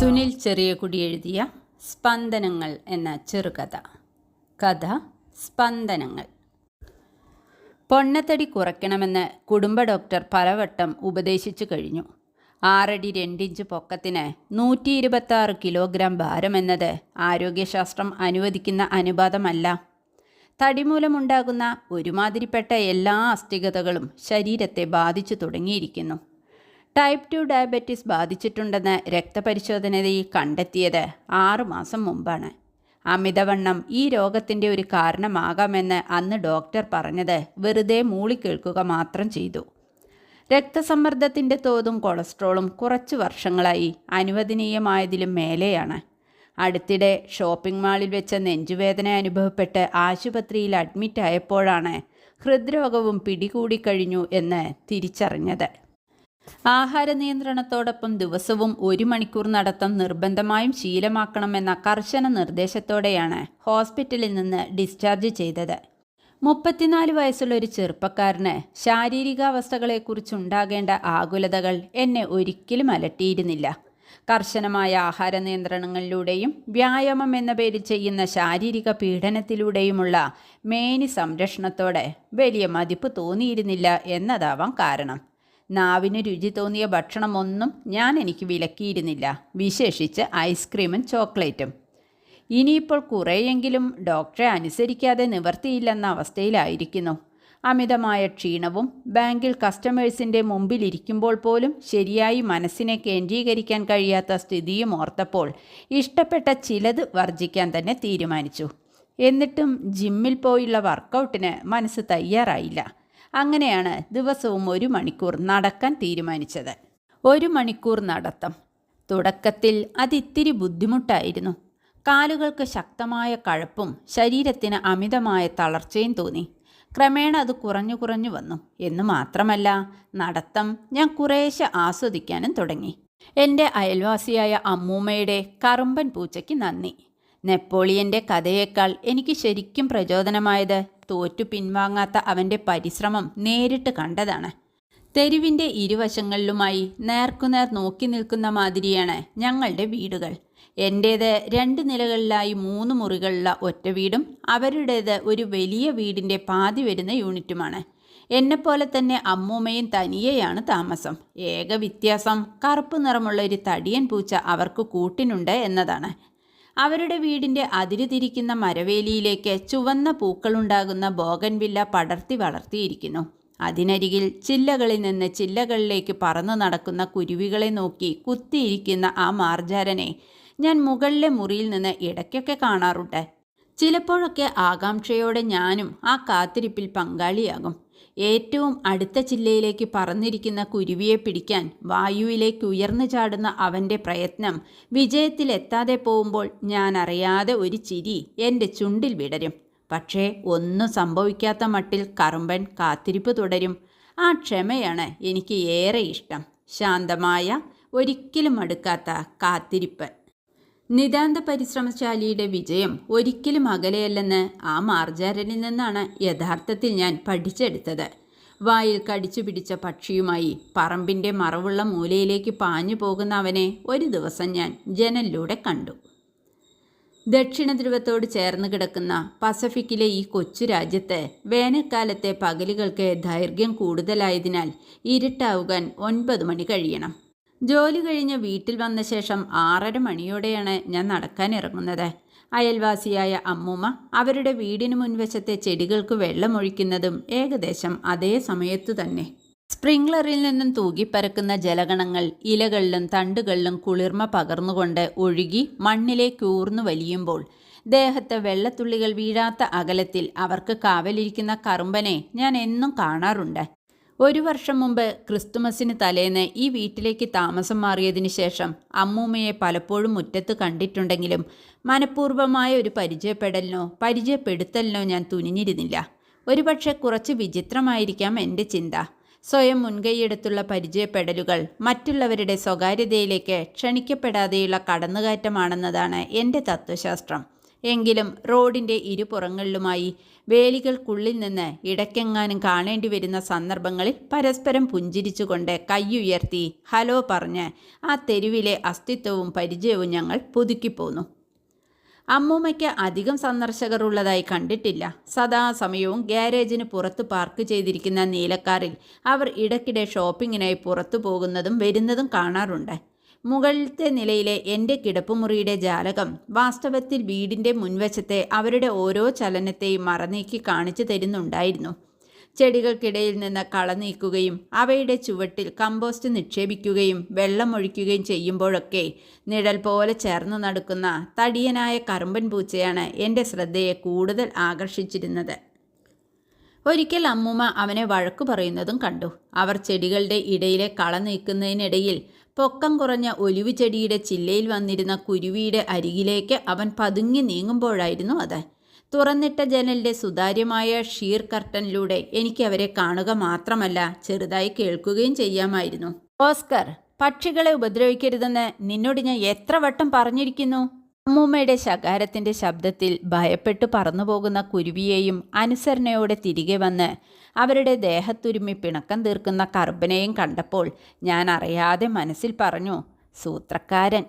സുനിൽ ചെറിയകുടി എഴുതിയ സ്പന്ദനങ്ങൾ എന്ന ചെറുകഥ. കഥ സ്പന്ദനങ്ങൾ. പൊണ്ണത്തടി കുറയ്ക്കണമെന്ന് കുടുംബ ഡോക്ടർ പലവട്ടം ഉപദേശിച്ചു കഴിഞ്ഞു. ആറടി രണ്ടിഞ്ച് പൊക്കത്തിന് നൂറ്റി ഇരുപത്താറ് കിലോഗ്രാം ഭാരമെന്നത് ആരോഗ്യശാസ്ത്രം അനുവദിക്കുന്ന അനുപാതമല്ല. തടിമൂലമുണ്ടാകുന്ന ഒരുമാതിരിപ്പെട്ട എല്ലാ അസ്ഥികതകളും ശരീരത്തെ ബാധിച്ചു തുടങ്ങിയിരിക്കുന്നു. ടൈപ്പ് ടു ഡയബറ്റീസ് ബാധിച്ചിട്ടുണ്ടെന്ന് രക്തപരിശോധനയിൽ കണ്ടെത്തിയത് ആറുമാസം മുമ്പാണ്. അമിതവണ്ണം ഈ രോഗത്തിന്റെ ഒരു കാരണമാകാമെന്ന് അന്ന് ഡോക്ടർ പറഞ്ഞത് വെറുതെ മൂളിക്കേൾക്കുക മാത്രം ചെയ്തു. രക്തസമ്മർദ്ദത്തിന്റെ തോതും കൊളസ്ട്രോളും കുറച്ച് വർഷങ്ങളായി അനുവദനീയമായതിലും മേലെയാണ്. അടുത്തിടെ ഷോപ്പിംഗ് മാളിൽ വെച്ച നെഞ്ചുവേദന അനുഭവപ്പെട്ട് ആശുപത്രിയിൽ അഡ്മിറ്റ് ആയപ്പോഴാണ് ഹൃദ്രോഗവും പിടികൂടിക്കഴിഞ്ഞു എന്ന് തിരിച്ചറിഞ്ഞത്. ആഹാര നിയന്ത്രണത്തോടൊപ്പം ദിവസവും ഒരു മണിക്കൂർ നടത്തം നിർബന്ധമായും ശീലമാക്കണമെന്ന കർശന നിർദ്ദേശത്തോടെയാണ് ഹോസ്പിറ്റലിൽ നിന്ന് ഡിസ്ചാർജ് ചെയ്തത്. മുപ്പത്തിനാല് വയസ്സുള്ള ഒരു ചെറുപ്പക്കാരന് ശാരീരികാവസ്ഥകളെക്കുറിച്ചുണ്ടാകേണ്ട ആകുലതകൾ എന്നെ ഒരിക്കലും അലട്ടിയിരുന്നില്ല. കർശനമായ ആഹാര നിയന്ത്രണങ്ങളിലൂടെയും വ്യായാമം എന്ന പേരിൽ ചെയ്യുന്ന ശാരീരിക പീഡനത്തിലൂടെയുമുള്ള മേനി സംരക്ഷണത്തോടെ വലിയ മതിപ്പ് തോന്നിയിരുന്നില്ല എന്നതാവാം കാരണം. നാവിന് രുചി തോന്നിയ ഭക്ഷണമൊന്നും ഞാൻ എനിക്ക് വിലക്കിയിരുന്നില്ല. വിശേഷിച്ച് ഐസ്ക്രീമും ചോക്ലേറ്റും. ഇനിയിപ്പോൾ കുറേയെങ്കിലും ഡോക്ടറെ അനുസരിക്കാതെ നിവർത്തിയില്ലെന്ന അവസ്ഥയിലായിരിക്കുന്നു. അമിതമായ ക്ഷീണവും ബാങ്കിൽ കസ്റ്റമേഴ്സിന്റെ മുമ്പിലിരിക്കുമ്പോൾ പോലും ശരിയായി മനസ്സിനെ കേന്ദ്രീകരിക്കാൻ കഴിയാത്ത സ്ഥിതിയും ഓർത്തപ്പോൾ ഇഷ്ടപ്പെട്ട ചിലത് വർജിക്കാൻ തന്നെ തീരുമാനിച്ചു. എന്നിട്ടും ജിമ്മിൽ പോയുള്ള വർക്കൗട്ടിന് മനസ്സ് തയ്യാറായില്ല. അങ്ങനെയാണ് ദിവസവും ഒരു മണിക്കൂർ നടക്കാൻ തീരുമാനിച്ചത്. ഒരു മണിക്കൂർ നടത്തം. തുടക്കത്തിൽ അതിത്തിരി ബുദ്ധിമുട്ടായിരുന്നു. കാലുകൾക്ക് ശക്തമായ കഴപ്പും ശരീരത്തിന് അമിതമായ തളർച്ചയും തോന്നി. ക്രമേണ അത് കുറഞ്ഞു കുറഞ്ഞു വന്നു. എന്ന് മാത്രമല്ല നടത്തം ഞാൻ കുറേശ്ശെ ആസ്വദിക്കാനും തുടങ്ങി. എന്റെ അയൽവാസിയായ അമ്മൂമ്മയുടെ കറുമ്പൻ പൂച്ചയ്ക്ക് നന്ദി. നെപ്പോളിയന്റെ കഥയേക്കാൾ എനിക്ക് ശരിക്കും പ്രചോദനമായത് തോറ്റു പിൻവാങ്ങാത്ത അവന്റെ പരിശ്രമം നേരിട്ട് കണ്ടതാണ്. തെരുവിന്റെ ഇരുവശങ്ങളിലുമായി നേർക്കുനേർ നോക്കി നിൽക്കുന്ന മാതിരിയാണ് ഞങ്ങളുടെ വീടുകൾ. എന്റേത് രണ്ട് നിലകളിലായി മൂന്ന് മുറികളുള്ള ഒറ്റ വീടും അവരുടേത് ഒരു വലിയ വീടിന്റെ പാതി വരുന്ന യൂണിറ്റുമാണ്. എന്നെപ്പോലെ തന്നെ അമ്മൂമ്മയും തനിയെയാണ് താമസം. ഏക വ്യത്യാസം കറുപ്പ് നിറമുള്ള ഒരു തടിയൻ പൂച്ച അവർക്ക് കൂട്ടിനുണ്ട് എന്നതാണ്. അവരുടെ വീടിന്റെ അതിരുതിരിക്കുന്ന മരവേലിയിലേക്ക് ചുവന്ന പൂക്കളുണ്ടാകുന്ന ബോഗൻവില്ല പടർത്തി വളർത്തിയിരിക്കുന്നു. അതിനരികിൽ ചില്ലകളിൽ നിന്ന് ചില്ലകളിലേക്ക് പറന്നു നടക്കുന്ന കുരുവികളെ നോക്കി കുത്തിയിരിക്കുന്ന ആ മാർജാരനെ ഞാൻ മുകളിലെ മുറിയിൽ നിന്ന് ഇടയ്ക്കൊക്കെ കാണാറുണ്ട്. ചിലപ്പോഴൊക്കെ ആകാംക്ഷയോടെ ഞാനും ആ കാത്തിരിപ്പിൽ പങ്കാളിയാകും. ഏറ്റവും അടുത്ത ചില്ലയിലേക്ക് പറന്നിരിക്കുന്ന കുരുവിയെ പിടിക്കാൻ വായുവിലേക്ക് ഉയർന്നു ചാടുന്ന അവന്റെ പ്രയത്നം വിജയത്തിലെത്താതെ പോകുമ്പോൾ ഞാൻ അറിയാതെ ഒരു ചിരി എന്റെ ചുണ്ടിൽ വിടരും. പക്ഷേ ഒന്നും സംഭവിക്കാത്ത മട്ടിൽ കറുമ്പൻ കാത്തിരിപ്പ് തുടരും. ആ ക്ഷമയാണ് എനിക്ക് ഏറെ ഇഷ്ടം. ശാന്തമായ ഒരിക്കലും അടുക്കാത്ത കാത്തിരിപ്പ്. നിതാന്ത പരിശ്രമശാലിയുടെ വിജയം ഒരിക്കലും അകലെയല്ലെന്ന് ആ മാർജാരനിൽ നിന്നാണ് യഥാർത്ഥത്തിൽ ഞാൻ പഠിച്ചെടുത്തത്. വായിൽ കടിച്ചു പിടിച്ച പക്ഷിയുമായി പറമ്പിന്റെ മറവുള്ള മൂലയിലേക്ക് പാഞ്ഞു പോകുന്ന അവനെ ഒരു ദിവസം ഞാൻ ജനലിലൂടെ കണ്ടു. ദക്ഷിണ ധ്രുവത്തോട് ചേർന്ന് കിടക്കുന്ന പസഫിക്കിലെ ഈ കൊച്ചു രാജ്യത്ത് വേനൽക്കാലത്തെ പകലുകൾക്ക് ദൈർഘ്യം കൂടുതലായതിനാൽ ഇരുട്ടാവുകാൻ ഒൻപത് മണി കഴിയണം. ജോലി കഴിഞ്ഞ് വീട്ടിൽ വന്ന ശേഷം ആറര മണിയോടെയാണ് ഞാൻ നടക്കാൻ ഇറങ്ങുന്നത്. അയൽവാസിയായ അമ്മൂമ്മ അവരുടെ വീടിന് മുൻവശത്തെ ചെടികൾക്ക് വെള്ളമൊഴിക്കുന്നതും ഏകദേശം അതേ സമയത്തു തന്നെ. സ്പ്രിംഗ്ലറിൽ നിന്നും തൂകിപ്പരക്കുന്ന ജലഗണങ്ങൾ ഇലകളിലും തണ്ടുകളിലും കുളിർമ പകർന്നുകൊണ്ട് ഒഴുകി മണ്ണിലേക്ക് ഊർന്നു വലിയുമ്പോൾ ദേഹത്ത് വെള്ളത്തുള്ളികൾ വീഴാത്ത അകലത്തിൽ അവർക്ക് കാവലിരിക്കുന്ന കറുമ്പനെ ഞാൻ എന്നും കാണാറുണ്ട്. ഒരു വർഷം മുമ്പ് ക്രിസ്തുമസിന് തലേന്ന് ഈ വീട്ടിലേക്ക് താമസം മാറിയതിന് ശേഷം അമ്മൂമ്മയെ പലപ്പോഴും മുറ്റത്ത് കണ്ടിട്ടുണ്ടെങ്കിലും മനഃപൂർവമായ ഒരു പരിചയപ്പെടലിനോ പരിചയപ്പെടുത്തലിനോ ഞാൻ തുനിഞ്ഞിരുന്നില്ല. ഒരുപക്ഷെ കുറച്ച് വിചിത്രമായിരിക്കാം എന്റെ ചിന്ത. സ്വയം മുൻകൈയെടുത്തുള്ള പരിചയപ്പെടലുകൾ മറ്റുള്ളവരുടെ സ്വകാര്യതയിലേക്ക് ക്ഷണിക്കപ്പെടാതെയുള്ള കടന്നുകയറ്റമാണെന്നതാണ് എന്റെ തത്വശാസ്ത്രം. എങ്കിലും റോഡിന്റെ ഇരുപുറങ്ങളിലുമായി വേലികൾക്കുള്ളിൽ നിന്ന് ഇടയ്ക്കെങ്ങാനും കാണേണ്ടി വരുന്ന സന്ദർഭങ്ങളിൽ പരസ്പരം പുഞ്ചിരിച്ചുകൊണ്ട് കൈയുയർത്തി ഹലോ പറഞ്ഞ് ആ തെരുവിലെ അസ്തിത്വവും പരിചയവും ഞങ്ങൾ പുതുക്കിപ്പോന്നു. അമ്മൂമ്മയ്ക്ക് അധികം സന്ദർശകർ ഉള്ളതായി കണ്ടിട്ടില്ല. സദാസമയവും ഗ്യാരേജിന് പുറത്ത് പാർക്ക് ചെയ്തിരിക്കുന്ന നീലക്കാറിൽ അവർ ഇടയ്ക്കിടെ ഷോപ്പിങ്ങിനായി പുറത്തു പോകുന്നതും വരുന്നതും കാണാറുണ്ട്. മുകളിലത്തെ നിലയിലെ എന്റെ കിടപ്പുമുറിയുടെ ജാലകം വാസ്തവത്തിൽ വീടിന്റെ മുൻവശത്തെ അവരുടെ ഓരോ ചലനത്തെയും മറനീക്കി കാണിച്ചു തരുന്നുണ്ടായിരുന്നു. ചെടികൾക്കിടയിൽ നിന്ന് കള നീക്കുകയും അവയുടെ ചുവട്ടിൽ കമ്പോസ്റ്റ് നിക്ഷേപിക്കുകയും വെള്ളമൊഴിക്കുകയും ചെയ്യുമ്പോഴൊക്കെ നിഴൽ പോലെ ചേർന്ന് നടക്കുന്ന തടിയനായ കറുമ്പൻ പൂച്ചയാണ് എന്റെ ശ്രദ്ധയെ കൂടുതൽ ആകർഷിച്ചിരുന്നത്. ഒരിക്കൽ അമ്മൂമ്മ അവനെ വഴക്കു പറയുന്നതും കണ്ടു. അവർ ചെടികളുടെ ഇടയിലെ കള നീക്കുന്നതിനിടയിൽ പൊക്കം കുറഞ്ഞ ഒലിവ് ചെടിയുടെ ചില്ലയിൽ വന്നിരുന്ന കുരുവിയുടെ അരികിലേക്ക് അവൻ പതുങ്ങി നീങ്ങുമ്പോഴായിരുന്നു അത്. തുറന്നിട്ട ജനലിന്റെ സുതാര്യമായ ഷീർ കർട്ടനിലൂടെ എനിക്ക് അവരെ കാണുക മാത്രമല്ല ചെറുതായി കേൾക്കുകയും ചെയ്യാമായിരുന്നു. ഓസ്കർ പക്ഷികളെ ഉപദ്രവിക്കരുതെന്ന് നിന്നോട് ഞാൻ എത്ര വട്ടം പറഞ്ഞിരിക്കുന്നു? അമ്മൂമ്മയുടെ ശകാരത്തിന്റെ ശബ്ദത്തിൽ ഭയപ്പെട്ടു പറന്നുപോകുന്ന കുരുവിയെയും അനുസരണയോടെ തിരികെ വന്ന് അവരുടെ ദേഹത്തുരുമി പിണക്കം തീർക്കുന്ന കറുബനെയും കണ്ടപ്പോൾ ഞാൻ അറിയാതെ മനസ്സിൽ പറഞ്ഞു സൂത്രക്കാരൻ.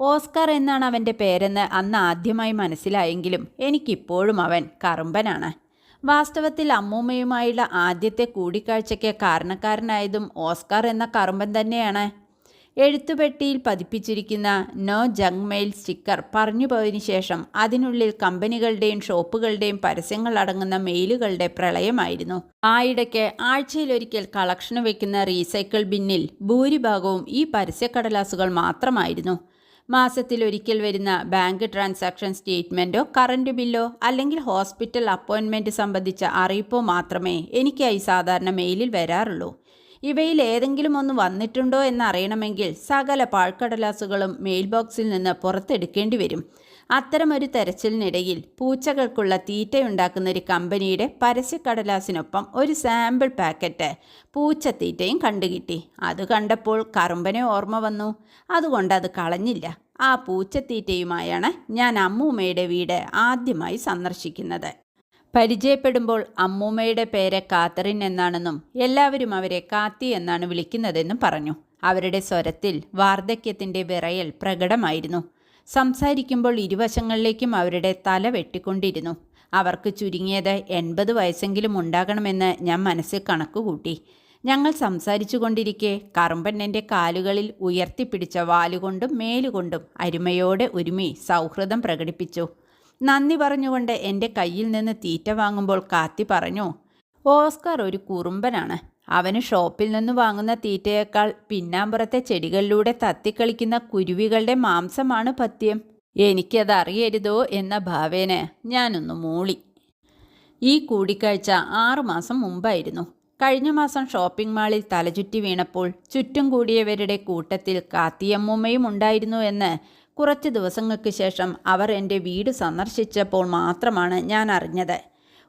ഓസ്കാർ എന്നാണ് അവന്റെ പേരെന്ന് അന്ന് ആദ്യമായി മനസ്സിലായെങ്കിലും എനിക്കിപ്പോഴും അവൻ കറുമ്പനാണ്. വാസ്തവത്തിൽ അമ്മൂമ്മയുമായുള്ള ആദ്യത്തെ കൂടിക്കാഴ്ചയ്ക്ക് കാരണക്കാരനായതും ഓസ്കാർ എന്ന കറുമ്പൻ തന്നെയാണ്. എഴുത്തുപെട്ടിയിൽ പതിപ്പിച്ചിരിക്കുന്ന നോ ജങ് മെയിൽ സ്റ്റിക്കർ പറഞ്ഞു പോയതിനു ശേഷം അതിനുള്ളിൽ കമ്പനികളുടെയും ഷോപ്പുകളുടെയും പരസ്യങ്ങൾ അടങ്ങുന്ന മെയിലുകളുടെ പ്രളയമായിരുന്നു. ആയിടയ്ക്ക് ആഴ്ചയിലൊരിക്കൽ കളക്ഷന് വയ്ക്കുന്ന റീസൈക്കിൾ ബിന്നിൽ ഭൂരിഭാഗവും ഈ പരസ്യക്കടലാസുകൾ മാത്രമായിരുന്നു. മാസത്തിലൊരിക്കൽ വരുന്ന ബാങ്ക് ട്രാൻസാക്ഷൻ സ്റ്റേറ്റ്മെന്റോ കറണ്ട് ബില്ലോ അല്ലെങ്കിൽ ഹോസ്പിറ്റൽ അപ്പോയിൻമെന്റ് സംബന്ധിച്ച അറിയിപ്പോ മാത്രമേ എനിക്കായി സാധാരണ മെയിലിൽ വരാറുള്ളൂ. ഇവയിൽ ഏതെങ്കിലും ഒന്ന് വന്നിട്ടുണ്ടോ എന്നറിയണമെങ്കിൽ സകല പാഴ്ക്കടലാസുകളും മെയിൽ ബോക്സിൽ നിന്ന് പുറത്തെടുക്കേണ്ടി വരും. അത്തരമൊരു തെരച്ചിലിനിടയിൽ പൂച്ചകൾക്കുള്ള തീറ്റയുണ്ടാക്കുന്ന ഒരു കമ്പനിയുടെ പരസ്യക്കടലാസിനൊപ്പം ഒരു സാമ്പിൾ പാക്കറ്റ് പൂച്ചത്തീറ്റയും കണ്ടുകിട്ടി. അത് കണ്ടപ്പോൾ കറുമ്പനെ ഓർമ്മ വന്നു. അതുകൊണ്ട് അത് കളഞ്ഞില്ല. ആ പൂച്ചത്തീറ്റയുമായാണ് ഞാൻ അമ്മൂമ്മയുടെ വീട് ആദ്യമായി സന്ദർശിക്കുന്നത്. പരിചയപ്പെടുമ്പോൾ അമ്മൂമ്മയുടെ പേര് കാത്തറിൻ എന്നാണെന്നും എല്ലാവരും അവരെ കാത്തി എന്നാണ് വിളിക്കുന്നതെന്നും പറഞ്ഞു. അവരുടെ സ്വരത്തിൽ വാർദ്ധക്യത്തിന്റെ വിറയൽ പ്രകടമായിരുന്നു. സംസാരിക്കുമ്പോൾ ഇരുവശങ്ങളിലേക്കും അവരുടെ തല വെട്ടിക്കൊണ്ടിരുന്നു. അവർക്ക് ചുരുങ്ങിയത് എൺപത് വയസ്സെങ്കിലും ഉണ്ടാകണമെന്ന് ഞാൻ മനസ്സിൽ കണക്കുകൂട്ടി. ഞങ്ങൾ സംസാരിച്ചു കൊണ്ടിരിക്കെ കറുമ്പൻ എന്റെ കാലുകളിൽ ഉയർത്തിപ്പിടിച്ച വാലുകൊണ്ടും മേലുകൊണ്ടും അരുമയോടെ ഒരുമി സൗഹൃദം പ്രകടിപ്പിച്ചു. നന്ദി പറഞ്ഞുകൊണ്ട് എന്റെ കയ്യിൽ നിന്ന് തീറ്റ വാങ്ങുമ്പോൾ കാത്തി പറഞ്ഞു ഓസ്കാർ ഒരു കുറുമ്പനാണ്. അവന് ഷോപ്പിൽ നിന്ന് വാങ്ങുന്ന തീറ്റയേക്കാൾ പിന്നാമ്പുറത്തെ ചെടികളിലൂടെ തത്തിക്കളിക്കുന്ന കുരുവികളുടെ മാംസമാണ് പഥ്യം. എനിക്കത് അറിയരുതോ എന്ന ഭാവേന ഞാനൊന്ന് മൂളി. ഈ കൂടിക്കാഴ്ച ആറുമാസം മുമ്പായിരുന്നു. കഴിഞ്ഞ മാസം ഷോപ്പിംഗ് മാളിൽ തലചുറ്റി വീണപ്പോൾ ചുറ്റും കൂടിയവരുടെ കൂട്ടത്തിൽ കാത്തിയമ്മൂമ്മയും ഉണ്ടായിരുന്നു എന്ന് കുറച്ച് ദിവസങ്ങൾക്ക് ശേഷം അവർ എന്റെ വീട് സന്ദർശിച്ചപ്പോൾ മാത്രമാണ് ഞാൻ അറിഞ്ഞത്.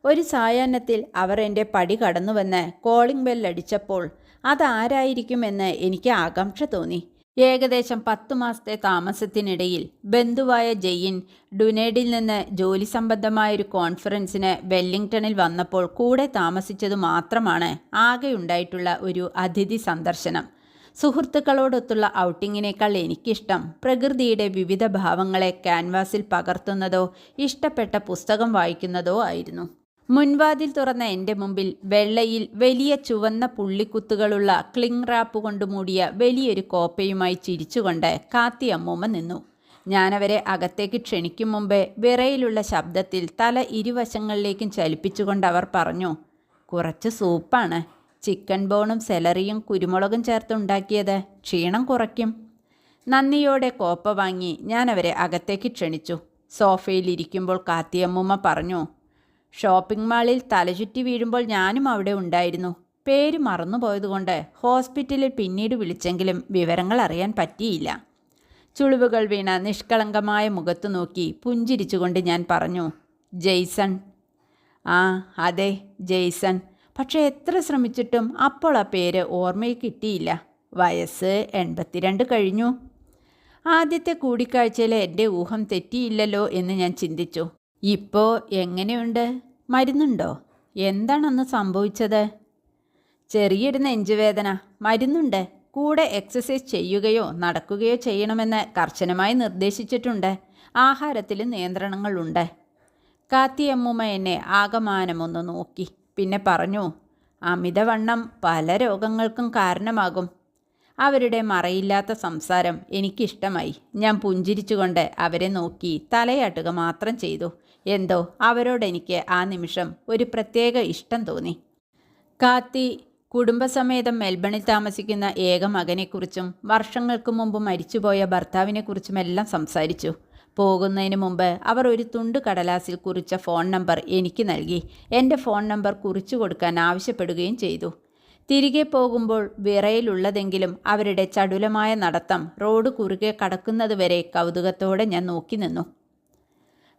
ഒരു സായാഹ്നത്തിൽ അവർ എന്റെ പടി കടന്നുവന്ന് കോളിംഗ് ബെല്ലടിച്ചപ്പോൾ അതാരായിരിക്കുമെന്ന് എനിക്ക് ആകാംക്ഷ തോന്നി. ഏകദേശം പത്ത് മാസത്തെ താമസത്തിനിടയിൽ ബന്ധുവായ ജയിൻ ഡുനേഡിൽ നിന്ന് ജോലി സംബന്ധമായ ഒരു കോൺഫറൻസിന് വെല്ലിംഗ്ടണിൽ വന്നപ്പോൾ കൂടെ താമസിച്ചത് മാത്രമാണ് ആകെയുണ്ടായിട്ടുള്ള ഒരു അതിഥി സന്ദർശനം. സുഹൃത്തുക്കളോടൊത്തുള്ള ഔട്ടിങ്ങിനേക്കാൾ എനിക്കിഷ്ടം പ്രകൃതിയുടെ വിവിധ ഭാവങ്ങളെ ക്യാൻവാസിൽ പകർത്തുന്നതോ ഇഷ്ടപ്പെട്ട പുസ്തകം വായിക്കുന്നതോ ആയിരുന്നു. മുൻവാതിൽ തുറന്ന എന്റെ മുമ്പിൽ വെള്ളയിൽ വലിയ ചുവന്ന പുള്ളിക്കുത്തുകളുള്ള ക്ലിങ് റാപ്പ് കൊണ്ട് മൂടിയ വലിയൊരു കോപ്പയുമായി ചിരിച്ചുകൊണ്ട് കാത്തി അമ്മൂമ്മ നിന്നു. ഞാനവരെ അകത്തേക്ക് ക്ഷണിക്കും മുമ്പേ വിറയിലുള്ള ശബ്ദത്തിൽ തല ഇരുവശങ്ങളിലേക്കും ചലിപ്പിച്ചുകൊണ്ട് അവർ പറഞ്ഞു കുറച്ച് സൂപ്പാണ്. ചിക്കൻ ബോണും സെലറിയും കുരുമുളകും ചേർത്തുണ്ടാക്കിയത് ക്ഷീണം കുറയ്ക്കും. നന്ദിയോടെ കോപ്പ വാങ്ങി ഞാൻ അവരെ അകത്തേക്ക് ക്ഷണിച്ചു. സോഫയിൽ ഇരിക്കുമ്പോൾ കാത്തിയമ്മൂമ്മ പറഞ്ഞു ഷോപ്പിംഗ് മാളിൽ തലചുറ്റി വീഴുമ്പോൾ ഞാനും അവിടെ ഉണ്ടായിരുന്നു. പേര് മറന്നുപോയതുകൊണ്ട് ഹോസ്പിറ്റലിൽ പിന്നീട് വിളിച്ചെങ്കിലും വിവരങ്ങൾ അറിയാൻ പറ്റിയില്ല. ചുളിവുകൾ വീണ നിഷ്കളങ്കമായ മുഖത്തു നോക്കി പുഞ്ചിരിച്ചുകൊണ്ട് ഞാൻ പറഞ്ഞു ജെയ്സൺ. ആ അതെ ജെയ്സൺ. പക്ഷേ എത്ര ശ്രമിച്ചിട്ടും അപ്പോൾ ആ പേര് ഓർമ്മയിൽ കിട്ടിയില്ല. വയസ്സ് എൺപത്തിരണ്ട് കഴിഞ്ഞു. ആദ്യത്തെ കൂടിക്കാഴ്ചയിൽ എന്റെ ഊഹം തെറ്റിയില്ലല്ലോ എന്ന് ഞാൻ ചിന്തിച്ചു. ഇപ്പോൾ എങ്ങനെയുണ്ട്? മരുന്നുണ്ടോ? എന്താണെന്ന് സംഭവിച്ചത്? ചെറിയൊരു നെഞ്ചുവേദന. മരുന്നുണ്ട്. കൂടെ എക്സസൈസ് ചെയ്യുകയോ നടക്കുകയോ ചെയ്യണമെന്ന് കർശനമായി നിർദ്ദേശിച്ചിട്ടുണ്ട്. ആഹാരത്തിൽ നിയന്ത്രണങ്ങളുണ്ട്. കാത്തിയമ്മൂമ്മ എന്നെ ആകമാനമൊന്ന് നോക്കി. പിന്നെ പറഞ്ഞു അമിതവണ്ണം പല രോഗങ്ങൾക്കും കാരണമാകും. അവരുടെ മറയില്ലാത്ത സംസാരം എനിക്കിഷ്ടമായി. ഞാൻ പുഞ്ചിരിച്ചുകൊണ്ട് അവരെ നോക്കി തലയാട്ടുക മാത്രം ചെയ്തു. എന്തോ അവരോടെനിക്ക് ആ നിമിഷം ഒരു പ്രത്യേക ഇഷ്ടം തോന്നി. കാത്തി കുടുംബസമേതം മെൽബണിൽ താമസിക്കുന്ന ഏക മകനെക്കുറിച്ചും വർഷങ്ങൾക്ക് മുമ്പ് മരിച്ചുപോയ ഭർത്താവിനെക്കുറിച്ചുമെല്ലാം സംസാരിച്ചു. പോകുന്നതിന് മുമ്പ് അവർ ഒരു തുണ്ട് കടലാസിൽ കുറിച്ച ഫോൺ നമ്പർ എനിക്ക് നൽകി. എന്റെ ഫോൺ നമ്പർ കുറിച്ചു കൊടുക്കാൻ ആവശ്യപ്പെടുകയും ചെയ്തു. തിരികെ പോകുമ്പോൾ വിറയിലുള്ളതെങ്കിലും അവരുടെ ചടുലമായ നടത്തം റോഡ് കുറുകെ കടക്കുന്നതുവരെ കൗതുകത്തോടെ ഞാൻ നോക്കി നിന്നു.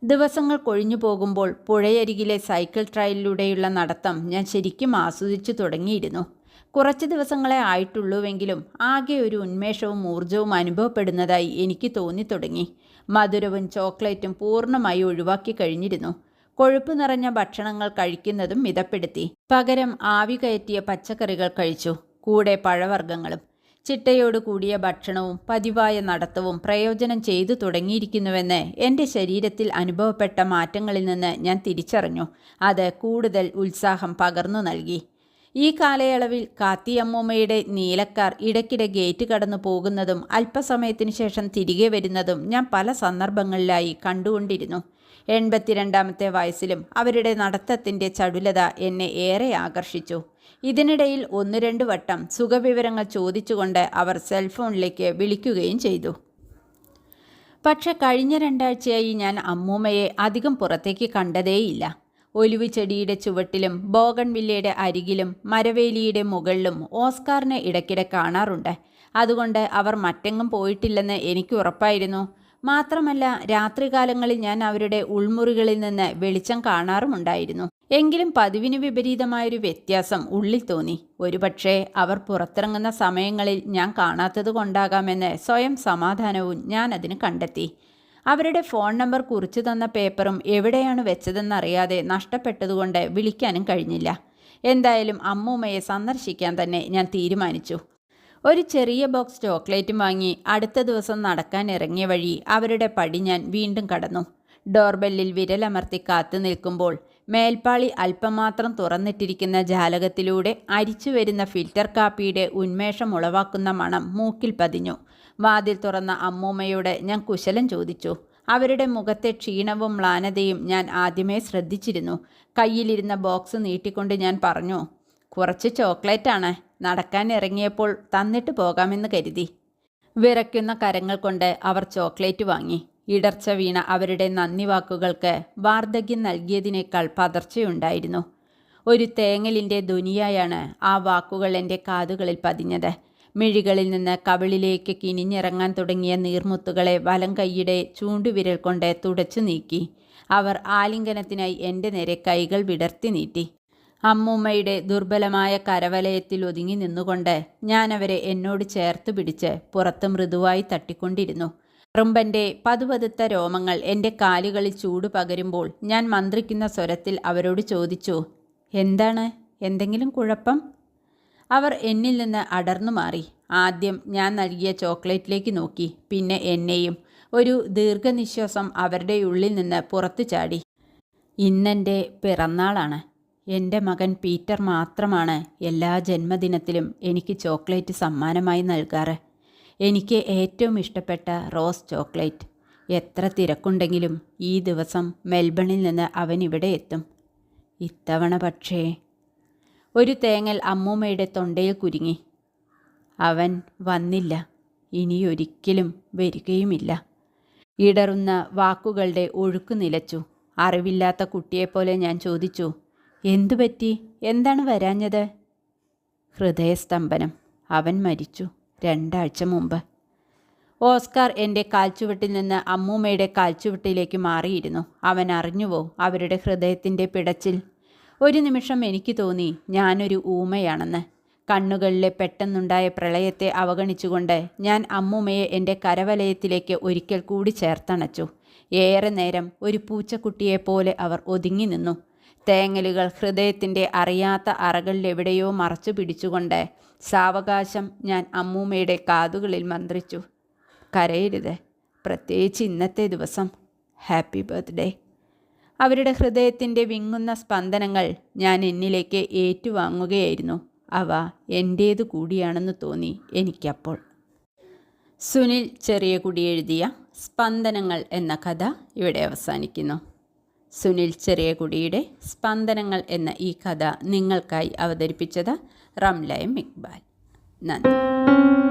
ദിവസങ്ങൾ കൊഴിഞ്ഞു പോകുമ്പോൾ പുഴയരികിലെ സൈക്കിൾ ട്രയലിലൂടെയുള്ള നടത്തം ഞാൻ ശരിക്കും ആസ്വദിച്ചു തുടങ്ങിയിരുന്നു. കുറച്ച് ദിവസങ്ങളെ ആയിട്ടുള്ളൂവെങ്കിലും ആകെ ഒരു ഉന്മേഷവും ഊർജവും അനുഭവപ്പെടുന്നതായി എനിക്ക് തോന്നിത്തുടങ്ങി. മധുരവും ചോക്ലേറ്റും പൂർണമായി ഒഴിവാക്കി കഴിഞ്ഞിരുന്നു. കൊഴുപ്പ് നിറഞ്ഞ ഭക്ഷണങ്ങൾ കഴിക്കുന്നതും മിതപ്പെടുത്തി. പകരം ആവി കയറ്റിയ പച്ചക്കറികൾ കഴിച്ചു. കൂടെ പഴവർഗങ്ങളും ചിട്ടയോട് കൂടിയ ഭക്ഷണവും പതിവായ നടത്തവും പ്രയോജനം ചെയ്തു തുടങ്ങിയിരിക്കുന്നുവെന്ന് എന്റെ ശരീരത്തിൽ അനുഭവപ്പെട്ട മാറ്റങ്ങളിൽ നിന്ന് ഞാൻ തിരിച്ചറിഞ്ഞു. അത് കൂടുതൽ ഉത്സാഹം പകർന്നു നൽകി. ഈ കാലയളവിൽ കാത്തിയമ്മൂമ്മയുടെ നീലക്കാർ ഇടയ്ക്കിടെ ഗേറ്റ് കടന്നു പോകുന്നതും അല്പസമയത്തിന് ശേഷം തിരികെ വരുന്നതും ഞാൻ പല സന്ദർഭങ്ങളിലായി കണ്ടുകൊണ്ടിരുന്നു. എൺപത്തിരണ്ടാമത്തെ വയസ്സിലും അവരുടെ നടത്തത്തിന്റെ ചടുലത എന്നെ ഏറെ ആകർഷിച്ചു. ഇതിനിടയിൽ ഒന്ന് രണ്ട് വട്ടം സുഖവിവരങ്ങൾ ചോദിച്ചുകൊണ്ട് അവർ സെൽഫോണിലേക്ക് വിളിക്കുകയും ചെയ്തു. പക്ഷെ കഴിഞ്ഞ രണ്ടാഴ്ചയായി ഞാൻ അമ്മൂമ്മയെ അധികം പുറത്തേക്ക് കണ്ടതേയില്ല. ഒലിവ് ചെടിയുടെ ചുവട്ടിലും ബോഗൺവില്ലയുടെ അരികിലും മരവേലിയുടെ മുകളിലും ഓസ്കാറിനെ ഇടയ്ക്കിടെ കാണാറുണ്ട്. അതുകൊണ്ട് അവർ മറ്റെങ്ങും പോയിട്ടില്ലെന്ന് എനിക്ക് ഉറപ്പായിരുന്നു. മാത്രമല്ല രാത്രികാലങ്ങളിൽ ഞാൻ അവരുടെ ഉൾമുറികളിൽ നിന്ന് വെളിച്ചം കാണാറുമുണ്ടായിരുന്നു. എങ്കിലും പതിവിന് വിപരീതമായൊരു വ്യത്യാസം ഉള്ളിൽ തോന്നി. ഒരുപക്ഷെ അവർ പുറത്തിറങ്ങുന്ന സമയങ്ങളിൽ ഞാൻ കാണാത്തത് കൊണ്ടാകാമെന്ന് സ്വയം സമാധാനവും ഞാൻ അതിന് കണ്ടെത്തി. അവരുടെ ഫോൺ നമ്പർ കുറിച്ചു തന്ന പേപ്പറും എവിടെയാണ് വെച്ചതെന്നറിയാതെ നഷ്ടപ്പെട്ടതുകൊണ്ട് വിളിക്കാനും കഴിഞ്ഞില്ല. എന്തായാലും അമ്മൂമ്മയെ സന്ദർശിക്കാൻ തന്നെ ഞാൻ തീരുമാനിച്ചു. ഒരു ചെറിയ ബോക്സ് ചോക്ലേറ്റും വാങ്ങി അടുത്ത ദിവസം നടക്കാൻ ഇറങ്ങിയ വഴി അവരുടെ പടി ഞാൻ വീണ്ടും കടന്നു. ഡോർബെല്ലിൽ വിരലമർത്തി കാത്തു നിൽക്കുമ്പോൾ മേൽപ്പാളി അല്പമാത്രം തുറന്നിട്ടിരിക്കുന്ന ജാലകത്തിലൂടെ അരിച്ചു വരുന്ന ഫിൽറ്റർ കാപ്പിയുടെ ഉന്മേഷം ഉളവാക്കുന്ന മണം മൂക്കിൽ പതിഞ്ഞു. വാതിൽ തുറന്ന അമ്മൂമ്മയോട് ഞാൻ കുശലം ചോദിച്ചു. അവരുടെ മുഖത്തെ ക്ഷീണവും മ്ലാനതയും ഞാൻ ആദ്യമേ ശ്രദ്ധിച്ചിരുന്നു. കയ്യിലിരുന്ന ബോക്സ് നീട്ടിക്കൊണ്ട് ഞാൻ പറഞ്ഞു കുറച്ച് ചോക്ലേറ്റാണ്. നടക്കാൻ ഇറങ്ങിയപ്പോൾ തന്നിട്ട് പോകാമെന്ന് കരുതി. വിറയ്ക്കുന്ന കരങ്ങൾ കൊണ്ട് അവർ ചോക്ലേറ്റ് വാങ്ങി. ഇടർച്ച വീണ അവരുടെ നന്ദി വാക്കുകൾക്ക് വാർദ്ധക്യം നൽകിയതിനേക്കാൾ പതർച്ചയുണ്ടായിരുന്നു. ഒരു തേങ്ങലിന്റെ ധ്വനിയായാണ് ആ വാക്കുകൾ എന്റെ കാതുകളിൽ പതിഞ്ഞത്. മിഴികളിൽ നിന്ന് കവിളിലേക്ക് കിനിഞ്ഞിറങ്ങാൻ തുടങ്ങിയ നീർമുത്തുകളെ വലം കൈയുടെ ചൂണ്ടുവിരൽ കൊണ്ട് തുടച്ചു നീക്കി. അവർ ആലിംഗനത്തിനായി എന്റെ നേരെ കൈകൾ വിടർത്തി നീട്ടി. അമ്മൂമ്മയുടെ ദുർബലമായ കരവലയത്തിൽ ഒതുങ്ങി നിന്നുകൊണ്ട് ഞാനവരെ എന്നോട് ചേർത്ത് പിടിച്ച് പുറത്ത് മൃദുവായി തട്ടിക്കൊണ്ടിരുന്നു. റുമ്പന്റെ പതുപതുത്ത രോമങ്ങൾ എന്റെ കാലുകളിൽ ചൂട് പകരുമ്പോൾ ഞാൻ മന്ത്രിക്കുന്ന സ്വരത്തിൽ അവരോട് ചോദിച്ചു എന്താണ്? എന്തെങ്കിലും കുഴപ്പം? അവർ എന്നിൽ നിന്ന് അടർന്നു മാറി. ആദ്യം ഞാൻ നൽകിയ ചോക്ലേറ്റിലേക്ക് നോക്കി പിന്നെ എന്നെയും. ഒരു ദീർഘനിശ്വാസം അവരുടെ ഉള്ളിൽ നിന്ന് പുറത്തു ചാടി. ഇന്നെന്റെ പിറന്നാളാണ്. എന്റെ മകൻ പീറ്റർ മാത്രമാണ് എല്ലാ ജന്മദിനത്തിലും എനിക്ക് ചോക്ലേറ്റ് സമ്മാനമായി നൽകാറ്. എനിക്ക് ഏറ്റവും ഇഷ്ടപ്പെട്ട റോസ് ചോക്ലേറ്റ്. എത്ര തിരക്കുണ്ടെങ്കിലും ഈ ദിവസം മെൽബണിൽ നിന്ന് അവൻ ഇവിടെ എത്തും. ഇത്തവണ പക്ഷേ ഒരു തേങ്ങൽ അമ്മൂമ്മയുടെ തൊണ്ടയിൽ കുരുങ്ങി. അവൻ വന്നില്ല. ഇനിയൊരിക്കലും വരികയുമില്ല. ഇടറുന്ന വാക്കുകളുടെ ഒഴുക്ക് നിലച്ചു. അറിവില്ലാത്ത കുട്ടിയെപ്പോലെ ഞാൻ ചോദിച്ചു എന്തുപറ്റി? എന്താണ് വരാഞ്ഞത്? ഹൃദയസ്തംഭനം. അവൻ മരിച്ചു. രണ്ടാഴ്ച മുമ്പ്. ഓസ്കാർ എന്റെ കാൽച്ചുവട്ടിൽ നിന്ന് അമ്മൂമ്മയുടെ കാൽച്ചുവട്ടിലേക്ക് മാറിയിരുന്നു. അവൻ അറിഞ്ഞുവോ അവരുടെ ഹൃദയത്തിന്റെ പിടച്ചിൽ? ഒരു നിമിഷം എനിക്ക് തോന്നി ഞാനൊരു ഊമയാണെന്ന്. കണ്ണുകളിലെ പെട്ടെന്നുണ്ടായ പ്രളയത്തെ അവഗണിച്ചുകൊണ്ട് ഞാൻ അമ്മൂമ്മയെ എന്റെ കരവലയത്തിലേക്ക് ഒരിക്കൽ കൂടി ചേർത്തണച്ചു. ഏറെ നേരം ഒരു പൂച്ചക്കുട്ടിയെപ്പോലെ അവർ ഒതുങ്ങി നിന്നു. തേങ്ങലുകൾ ഹൃദയത്തിന്റെ അറിയാത്ത അറകളിലെവിടെയോ മറച്ചു പിടിച്ചുകൊണ്ട് സാവകാശം ഞാൻ അമ്മൂമ്മയുടെ കാതുകളിൽ മന്ത്രിച്ചു. കരയരുത്. പ്രത്യേകിച്ച് ഇന്നത്തെ ദിവസം. ഹാപ്പി ബർത്ത്ഡേ അവരുടെ ഹൃദയത്തിന്റെ വിങ്ങുന്ന സ്പന്ദനങ്ങൾ ഞാൻ എന്നിലേക്ക് ഏറ്റുവാങ്ങുകയായിരുന്നു. അവ എന്റേതു കൂടിയാണെന്ന് തോന്നി എനിക്കപ്പോൾ. സുനിൽ ചെറിയ കുടി എഴുതിയ സ്പന്ദനങ്ങൾ എന്ന കഥ ഇവിടെ അവസാനിക്കുന്നു. സുനിൽ ചെറിയ കുടിയുടെ സ്പന്ദനങ്ങൾ എന്ന ഈ കഥ നിങ്ങൾക്കായി അവതരിപ്പിച്ചത് رملة ام اقبال نانا